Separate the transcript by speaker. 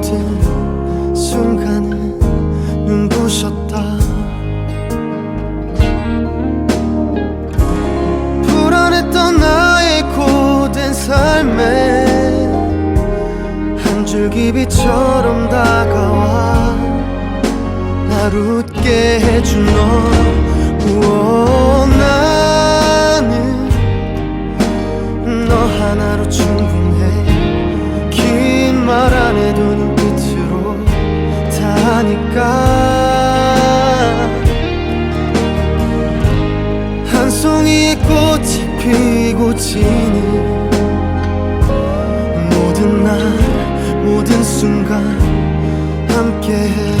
Speaker 1: 모든 순간은 눈부셨다. 불안했던 나의 고된 삶에 한 줄기 빛처럼 다가와 날 웃게 해준 너. 우와, 나는 너 하나로 충분해. 긴 말 안 해도 꽃이 피고 지는 모든 날 모든 순간 함께해